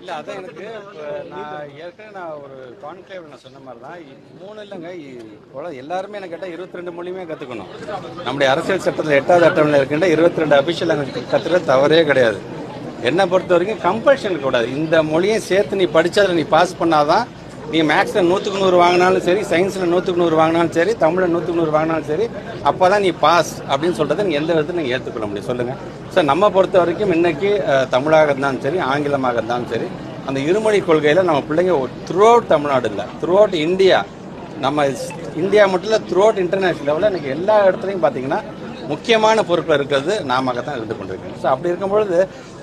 இல்லை அதான் எனக்கு நான் ஏற்கனவே நான் ஒரு கான்க்ளேவ் நான் சொன்ன மாதிரி தான் மூணு இல்லைங்க எல்லாருமே எனக்கு கேட்டால் இருபத்தி ரெண்டு மொழியுமே கற்றுக்கணும் நம்முடைய அரசியல் சட்டத்தில் எட்டாவது அட்டவணையில் இருக்கின்ற இருபத்தி ரெண்டு அபிஷியல் லாங்குவேஜ் தவறே கிடையாது. என்னை பொறுத்த வரைக்கும் கம்பல்ஷன் கூடாது இந்த மொழியை சேர்த்து நீ படித்ததில் நீ பாஸ் பண்ணாதான் நீ மேக்ஸில் நூற்றுக்கு நூறு வாங்கினாலும் சரி சயின்ஸில் நூற்றுக்கு நூறு வாங்கினாலும் சரி தமிழில் நூற்றுக்கு நூறு வாங்கினாலும் சரி அப்போ தான் நீ பாஸ் அப்படின்னு சொல்கிறத நீங்கள் எந்த விதத்தில் நீங்கள் ஏற்றுக்கொள்ள முடியும்? சொல்லுங்கள் ஸோ நம்ம பொறுத்த வரைக்கும் இன்னைக்கு தமிழாக இருந்தாலும் சரி ஆங்கிலமாக இருந்தாலும் சரி அந்த இருமொழி கொள்கையில் நம்ம பிள்ளைங்க த்ரூ அவுட் தமிழ்நாடு இல்லை த்ரூ அவுட் இந்தியா நம்ம இந்தியா மட்டும் இல்லை த்ரூ அவுட் இன்டர்நேஷனல் லெவலில் இன்றைக்கி எல்லா இடத்துலையும் பார்த்தீங்கன்னா முக்கியமான பொருட்கள் இருக்கிறது நாம தான் இருந்து கொண்டிருக்கோம் ஸோ அப்படி இருக்கும்பொழுது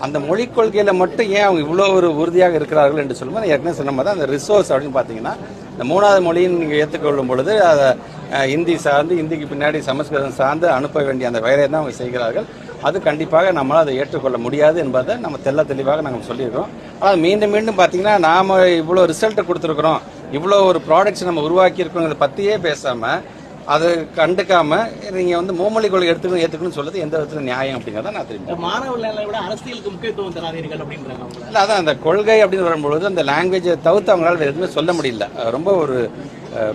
அந்த மொழிக் கொள்கையில் மட்டும் ஏன் அவங்க இவ்வளோ ஒரு உறுதியாக இருக்கிறார்கள் என்று சொல்லும்போது ஏற்கனவே சொன்ன மாதிரி அந்த ரிசோர்ஸ் அப்படின்னு பார்த்தீங்கன்னா இந்த மூணாவது மொழியின் நீங்கள் ஏற்றுக்கொள்ளும் பொழுது அதை இந்தி ஹிந்தி சார்ந்து இந்திக்கு பின்னாடி சமஸ்கிருதம் சார்ந்து அனுப்ப வேண்டிய அந்த வேலையை தான் அவங்க செய்கிறார்கள். அது கண்டிப்பாக நம்மளால் அதை ஏற்றுக்கொள்ள முடியாது என்பதை நம்ம தெல்ல தெளிவாக நாங்கள் சொல்லியிருக்கோம் ஆனால் மீண்டும் மீண்டும் பார்த்தீங்கன்னா நாம் இவ்வளோ ரிசல்ட்டை கொடுத்துருக்குறோம் இவ்வளோ ஒரு ப்ராடக்ட்ஸ் நம்ம உருவாக்கியிருக்கோங்கிறத பற்றியே பேசாமல் அது கண்டுக்காம நீங்க வந்து மூமொழி கொள்கை எடுத்துக்கணும் ஏத்துக்கணும்னு சொல்றது எந்த விதத்துல நியாயம் அப்படிங்கறத நான் தெரியும் இந்த மாணவர் நிலையை விட அரசியலுக்கு முக்கியத்துவம் தராதீர்கள் அப்படின்றாங்க இல்ல அதான் அந்த கொள்கை அப்படின்னு வரும்பொழுது அந்த லாங்குவேஜை தவிர்த்து அவங்களால வேற எதுவுமே சொல்ல முடியல. ரொம்ப ஒரு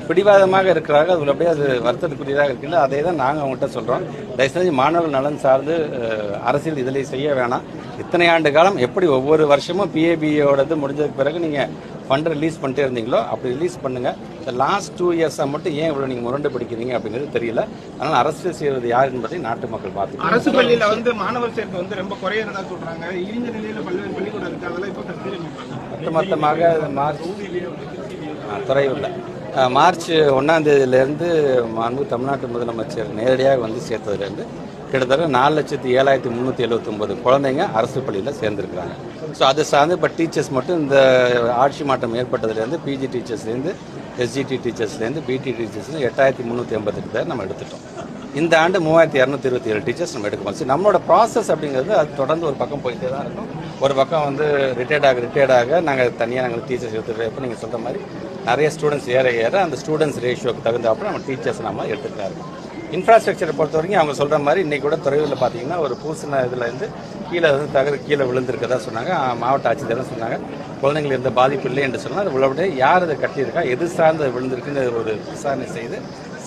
பிடிவாதமாக இருக்கிறாங்க அது அப்படியே அது வருத்தத்துக்குரியதாக இருக்கின்ற அதே தான் நாங்கள் அவங்கள்ட்ட சொல்கிறோம் தயவுசெஞ்சு மாணவர்கள் நலன் சார்ந்து அரசியல் இதில் செய்ய வேணாம். இத்தனை ஆண்டு காலம் எப்படி ஒவ்வொரு வருஷமும் பிஏபியோடது முடிஞ்சதுக்கு பிறகு நீங்கள் ஃபண்ட் ரிலீஸ் பண்ணிட்டே இருந்தீங்களோ அப்படி ரிலீஸ் பண்ணுங்க. இந்த லாஸ்ட் டூ இயர்ஸாக மட்டும் ஏன் இவ்வளோ நீங்கள் முரண்டு பிடிக்கிறீங்க அப்படிங்கிறது தெரியல. அதனால் அரசியல் செய்வது யார் என்பதை நாட்டு மக்கள் பார்த்து அரசு பள்ளியில வந்து மாணவர் சேர்க்கை வந்து ரொம்ப குறையறதா சொல்றாங்க. இழிந்த நிலையில பல்வேறு பள்ளிக்கூடம் இருக்கு. அதெல்லாம் இப்ப ஒட்டுமொத்தமாக மார்ச் துறையூரில் மார்ச் ஒன்றாம் தேதியிலேருந்து மாண்பு தமிழ்நாட்டு முதலமைச்சர் நேரடியாக வந்து சேர்த்ததுலேருந்து கிட்டத்தட்ட நாலு லட்சத்தி ஏழாயிரத்தி முந்நூற்றி எழுபத்தொம்பது குழந்தைங்க அரசு பள்ளியில் சேர்ந்துருக்குறாங்க. ஸோ அது சார்ந்து இப்போ டீச்சர்ஸ் மட்டும் இந்த ஆட்சி மாற்றம் ஏற்பட்டதுலேருந்து பிஜி டீச்சர்ஸ்லேருந்து எஸ்ஜிடி டீச்சர்ஸ்லேருந்து பிடி டீச்சர்ஸ்லேருந்து எட்டாயிரத்தி முந்நூற்றி எண்பத்தெட்டு பேர் நம்ம எடுத்துட்டோம். இந்த ஆண்டு மூவாயிரத்தி இரநூத்தி இருபத்தி ஏழு டீச்சர்ஸ் நம்ம எடுக்க முடியும் நம்மளோட ப்ராசஸ் அப்படிங்கிறது அது தொடர்ந்து ஒரு பக்கம் போயிட்டே தான் இருக்கும். ஒரு பக்கம் வந்து ரிட்டையர்ட் ஆக ரிட்டையர்ட் ஆக நாங்கள் தனியாக நாங்கள் டீச்சர்ஸ் எடுத்துகிட்டு இப்போ நீங்கள் சொல்கிற மாதிரி நிறைய ஸ்டூடெண்ட்ஸ் ஏற ஏற அந்த ஸ்டூடெண்ட்ஸ் ரேஷியோக்கு தகுந்தாப்புல நம்ம டீச்சர்ஸ் நம்ம எடுத்துகிட்டு தான் இருக்கோம். இன்ஃப்ராஸ்ட்ரக்சரை பொறுத்த வரைக்கும் அவங்க சொல்கிற மாதிரி இன்றைக்கி கூட துறையில் பார்த்தீங்கன்னா ஒரு பூசின இதுலேருந்து கீழே வந்து தகர கீழே விழுந்திருக்கதா சொன்னாங்க. மாவட்ட ஆட்சித்தலைவர் சொன்னாங்க. குழந்தைங்களுக்கு எந்த பாதிப்பு இல்லை என்று சொன்னால் அது உள்ளபடியே யார் அதை கட்டியிருக்கா? எது சார்ந்து விழுந்திருக்குன்னு ஒரு விசாரணை செய்து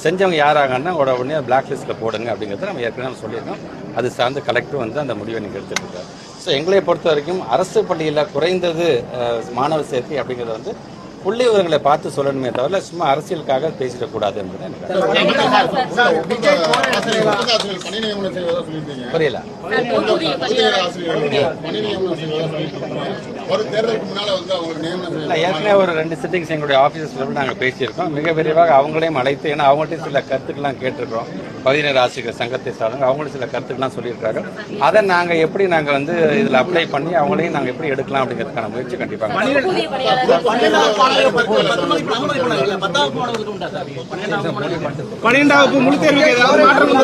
செஞ்சவங்க யாராங்கன்னா உடனே பிளாக் லிஸ்ட்டில் போடுங்க அப்படிங்கிறத நம்ம ஏற்கனவே நம்ம சொல்லியிருக்கோம். அது சார்ந்து கலெக்டர் வந்து அந்த முடிவை நீங்கள் எடுத்துகிட்டு இருக்காரு. ஸோ எங்களை பொறுத்த வரைக்கும் அரசு பள்ளியில் குறைந்தது மாணவர் சேர்க்கை அப்படிங்கிறத வந்து புள்ளி விவரங்களை பார்த்து சொல்லணுமே தவிர சும்மா அரசியலுக்காக பேசிடக்கூடாது என்பது புரியல. ஏற்கனவே ஒரு ரெண்டு சிட்டிங்ஸ் எங்களுடைய லெவலில் நாங்கள் பேசியிருக்கோம். மிக விரைவாக அவங்களையும் அழைத்து ஏன்னா அவங்கள்ட்ட சில கருத்துக்கள்லாம் கேட்டிருக்கிறோம். பதினேழு ஆசிரியர் சங்கத்தை சார்ந்தவங்க அவங்களும் சில கருத்துக்கள்லாம் சொல்லியிருக்காங்க. அதை நாங்கள் எப்படி நாங்கள் வந்து இதில் அப்ளை பண்ணி அவங்களையும் நாங்கள் எப்படி எடுக்கலாம் அப்படிங்கிறதுக்கான முயற்சி கண்டிப்பாக பன்னெண்டாவது மாணவர் முழு தேர்வுக்கு ஏதாவது மாற்றம்